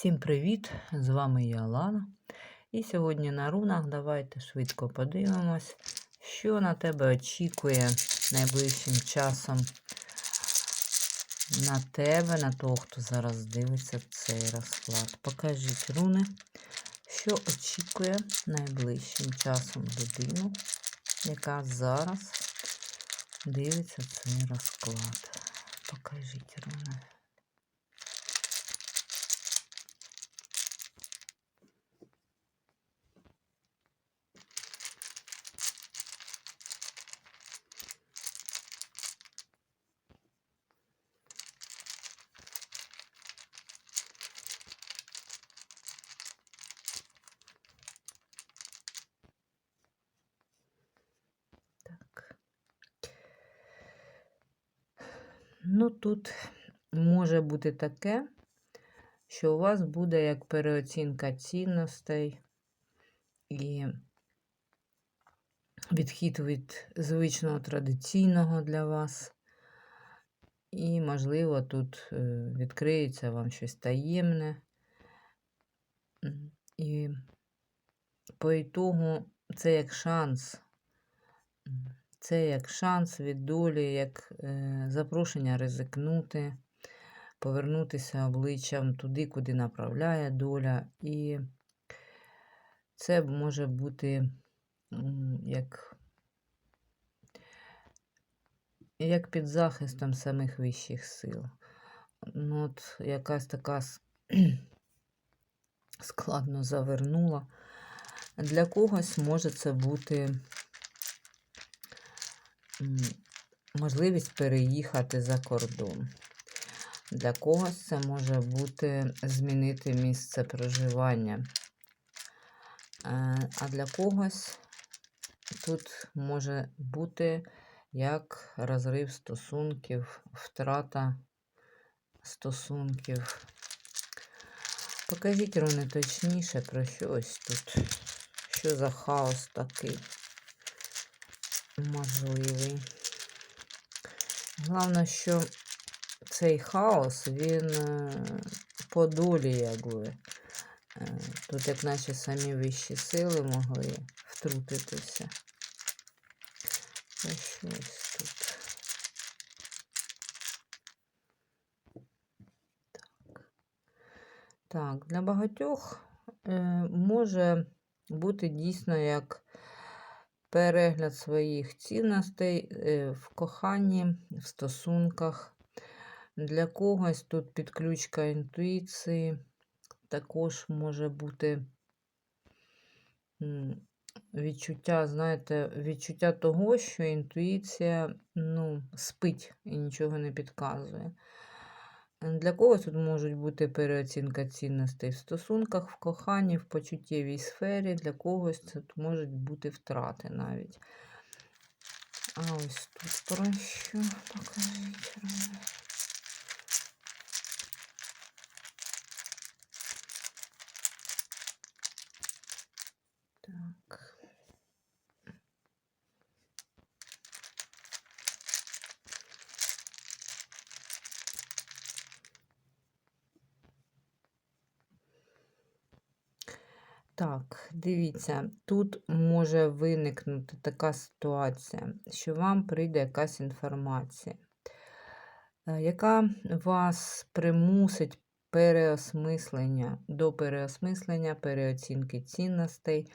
Всім привіт! З вами я Лана. І сьогодні на рунах давайте швидко подивимось, що на тебе очікує найближчим часом на тебе, на того, хто зараз дивиться цей розклад. Покажіть руни, що очікує найближчим часом людину, яка зараз дивиться цей розклад. Покажіть руни. Ну, тут може бути таке, що у вас буде як переоцінка цінностей і відхід від звичного традиційного для вас. І, можливо, тут е, відкриється вам щось таємне. І по ітогу це як шанс. Це як шанс від долі, як е, запрошення ризикнути, повернутися обличчям туди, куди направляє доля. І це може бути як, як під захистом самих вищих сил. Ну, от якась така складно завернула. Для когось може це бути можливість переїхати за кордон. Для когось це може бути змінити місце проживання. Е, А для когось тут може бути як розрив стосунків, втрата стосунків. Покажіть руни точніше про що ось тут. Що за хаос такий можливий. Головне, що цей хаос, він е, по долі, якби. Е, Тут, як наче самі вищі сили могли втрутитися. Ось щось тут. Так. Так, для багатьох е, може бути дійсно як перегляд своїх цінностей е, в коханні, в стосунках. Для когось тут підключка інтуїції також може бути відчуття, знаєте, відчуття того, що інтуїція ну, спить і нічого не підказує. Для когось тут можуть бути переоцінка цінностей в стосунках, в коханні, в почуттєвій сфері, для когось тут можуть бути втрати навіть. А ось тут про що покажіть. Так, дивіться, тут може виникнути така ситуація, що вам прийде якась інформація, е, яка вас примусить переосмислення, до переосмислення, переоцінки цінностей,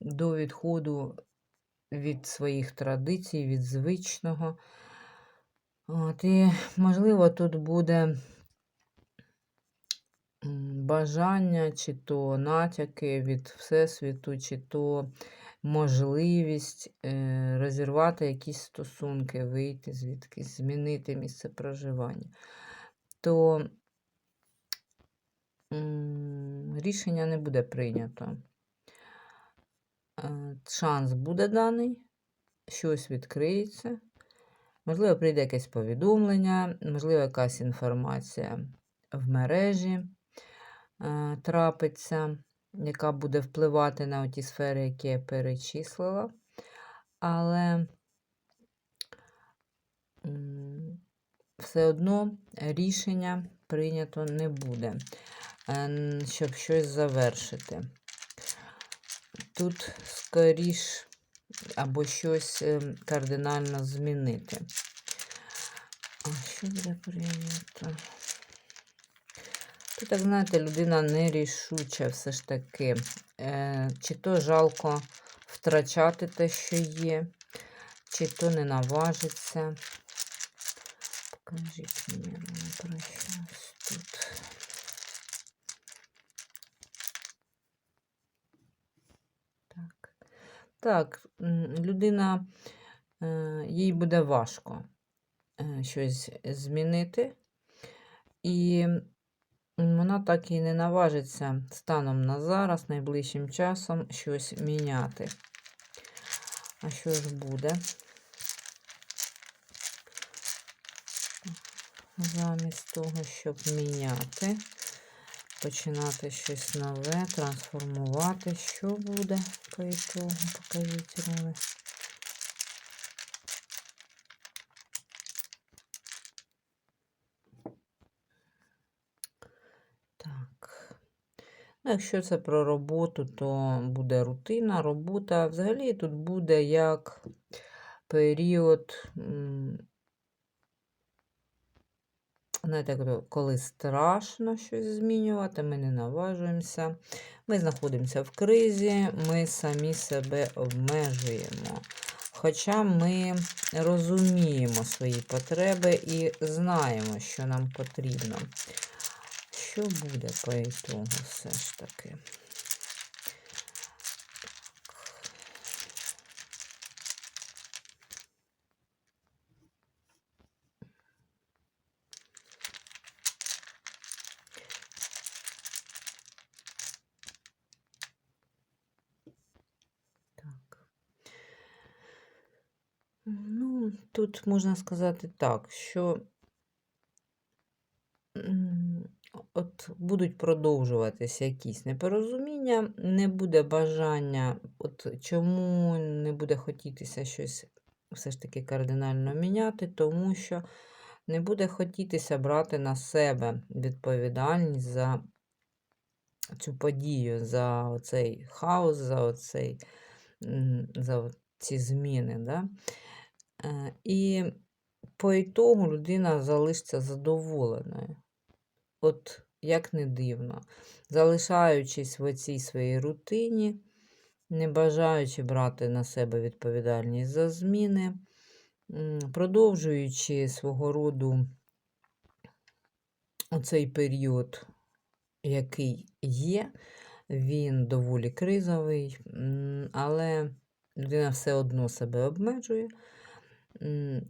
до відходу від своїх традицій, від звичного. От, і, можливо, тут буде бажання, чи то натяки від Всесвіту, чи то можливість е, розірвати якісь стосунки, вийти звідкись, змінити місце проживання. То рішення не буде прийнято. Е, Шанс буде даний, щось відкриється. Можливо, прийде якесь повідомлення, можливо, якась інформація в мережі трапиться, яка буде впливати на ті сфери, які я перечислила. Але все одно рішення прийнято не буде. щоб щось завершити. Тут скоріш або щось ем, кардинально змінити. А що буде прийнято? Тут, так знаєте, людина нерішуча все ж таки. Е, Чи то жалко втрачати те, що є, чи то не наважиться. Покажіть мені Рома, про щось тут. Так, так людина, е, їй буде важко е, щось змінити, і вона так і не наважиться станом на зараз, найближчим часом щось міняти. А що ж буде? Замість того, щоб міняти, починати щось нове, трансформувати. Що буде по ітогу? Покажіть Роми. Так. Ну, якщо це про роботу, то буде рутина, робота. Взагалі тут буде як період, знаєте, коли страшно щось змінювати, ми не наважуємося. Ми знаходимося в кризі, ми самі себе обмежуємо. Хоча ми розуміємо свої потреби і знаємо, що нам потрібно. Що буде по ітогу все ж таки? Так. Ну, тут можна сказати так, що будуть продовжуватися якісь непорозуміння, не буде бажання, от чому не буде хотітися щось все ж таки кардинально міняти, тому що не буде хотітися брати на себе відповідальність за цю подію, за оцей хаос, за оцей, за ці зміни. Да? Е, І по ітогу людина залишиться задоволеною. От як не дивно, залишаючись в цій своїй рутині, не бажаючи брати на себе відповідальність за зміни, продовжуючи свого роду оцей період, який є, він доволі кризовий, але людина все одно себе обмежує,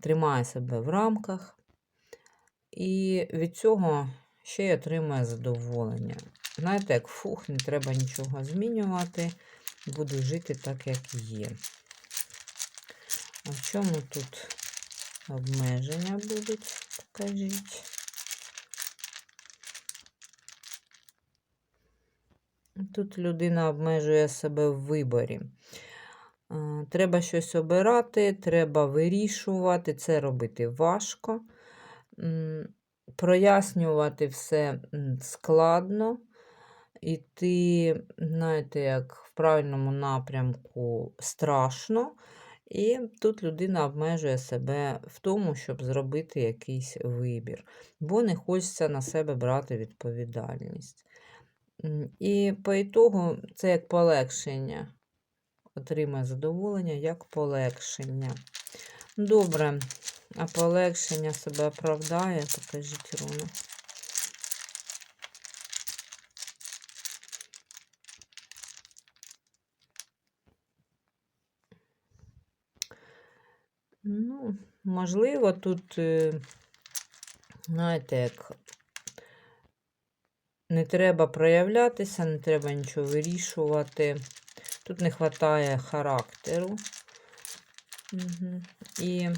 тримає себе в рамках, і від цього ще й отримує задоволення. Знаєте, як фух, не треба нічого змінювати, буду жити так, як є. А в чому тут обмеження будуть? Покажіть. Тут людина обмежує себе в виборі. Треба щось обирати, треба вирішувати, це робити важко. Прояснювати все складно. Іти, знаєте, як в правильному напрямку страшно. І тут людина обмежує себе в тому, щоб зробити якийсь вибір, бо не хочеться на себе брати відповідальність. І по ітогу це як полегшення. Отримає задоволення як полегшення. Добре, а полегшення себе оправдає, покажіть руну. Ну, можливо, тут, е, знаєте, як не треба проявлятися, не треба нічого вирішувати. Тут не вистачає характеру. Угу. І,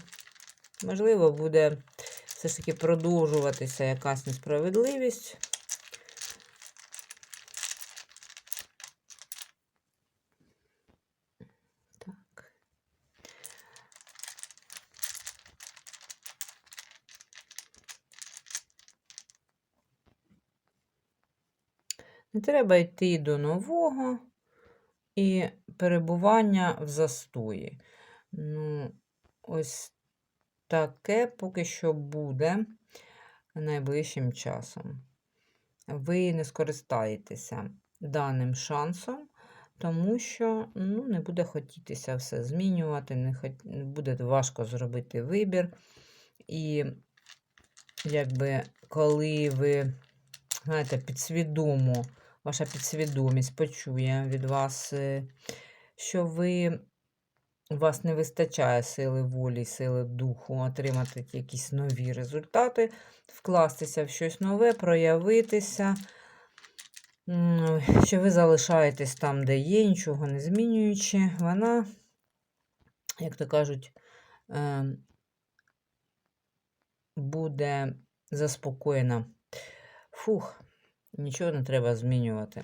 можливо, буде все ж таки продовжуватися якась несправедливість. Не треба йти до нового і перебування в застої. Ну, ось таке поки що буде найближчим часом. Ви не скористаєтеся даним шансом, тому що ну, не буде хотітися все змінювати, не хот... буде важко зробити вибір. І якби коли ви, знаєте, підсвідомо, ваша підсвідомість почує від вас, е, що ви. У вас не вистачає сили волі, сили духу отримати якісь нові результати, вкластися в щось нове, проявитися, що ви залишаєтесь там, де є, нічого не змінюючи, вона, як то кажуть, ем, буде заспокоєна. Фух, нічого не треба змінювати.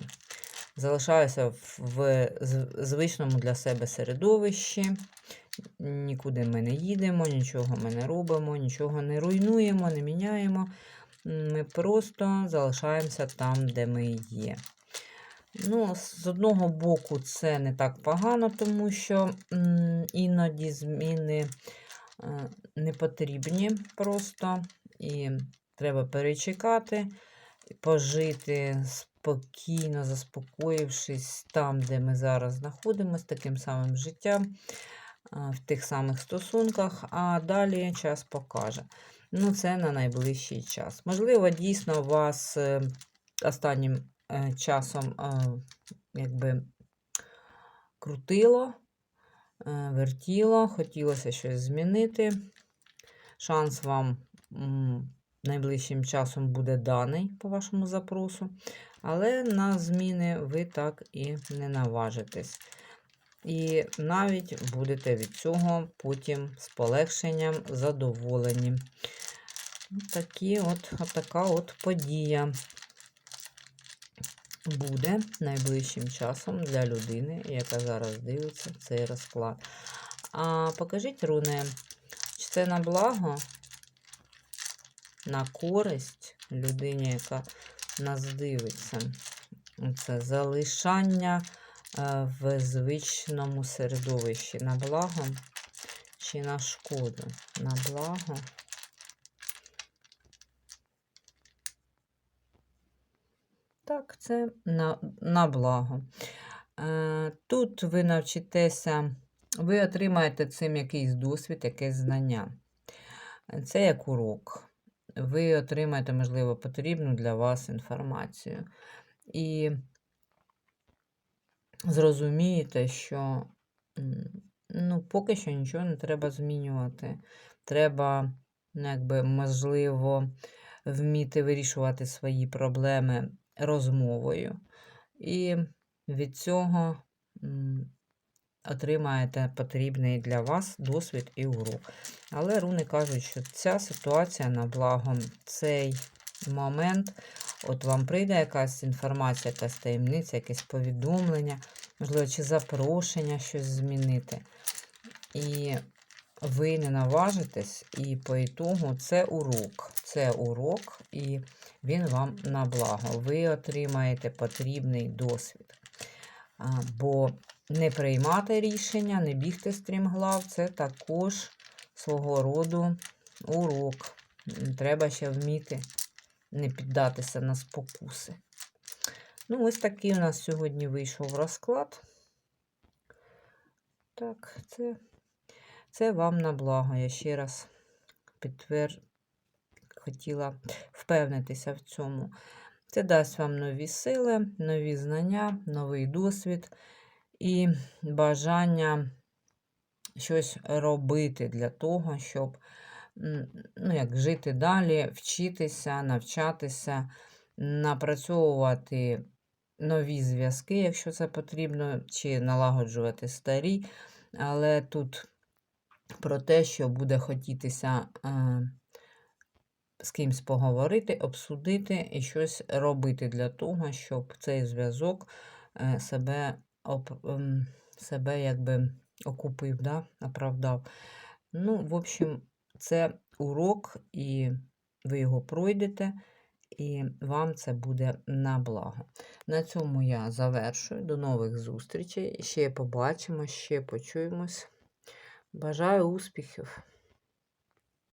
Залишаюся в звичному для себе середовищі. Нікуди ми не їдемо, нічого ми не робимо, нічого не руйнуємо, не міняємо. Ми просто залишаємося там, де ми є. Ну, З одного боку, це не так погано, тому що іноді зміни е, не потрібні просто. І треба перечекати, пожити спокійно, заспокоївшись там, де ми зараз знаходимося, таким самим життям, в тих самих стосунках, а далі час покаже. Ну, це на найближчий час. Можливо, дійсно вас е, останнім е, часом якби крутило, е, вертіло, хотілося щось змінити. Шанс вам найближчим часом буде даний по вашому запросу, але на зміни ви так і не наважитесь. І навіть будете від цього потім з полегшенням задоволені. Такі от, така от подія буде найближчим часом для людини, яка зараз дивиться цей розклад. А покажіть, руни, чи це на благо на користь людині, яка нас дивиться. Це залишання е, в звичному середовищі на благо чи на шкоду? На благо. Так, це на на благо. Е, тут ви навчитеся, ви отримаєте цим якийсь досвід, якесь знання. Це як урок ви отримаєте, можливо, потрібну для вас інформацію. І зрозумієте, що ну, поки що нічого не треба змінювати. Треба, ну, якби, можливо, вміти вирішувати свої проблеми розмовою. І від цього отримаєте потрібний для вас досвід і урок. Але руни кажуть, що ця ситуація на благо цей момент, от вам прийде якась інформація, якась таємниця, якесь повідомлення, можливо, чи запрошення щось змінити. І ви не наважитесь, і по ітогу це урок. Це урок, і він вам на благо. Ви отримаєте потрібний досвід. Бо не приймати рішення, не бігти стрімглав це також свого роду урок. Треба ще вміти не піддатися на спокуси. Ну, ось такий у нас сьогодні вийшов розклад. Так, це це вам на благо. Я ще раз підтвер... хотіла впевнитися в цьому. Це дасть вам нові сили, нові знання, новий досвід і бажання щось робити для того, щоб ну, як жити далі, вчитися, навчатися, напрацьовувати нові зв'язки, якщо це потрібно, чи налагоджувати старі. Але тут про те, що буде хотітися е, з кимсь поговорити, обсудити і щось робити для того, щоб цей зв'язок е, себе себе якби окупив, да? оправдав. Ну, в общем, це урок, і ви його пройдете, і вам це буде на благо. На цьому я завершую. До нових зустрічей. Ще побачимо, ще почуємось. Бажаю успіхів!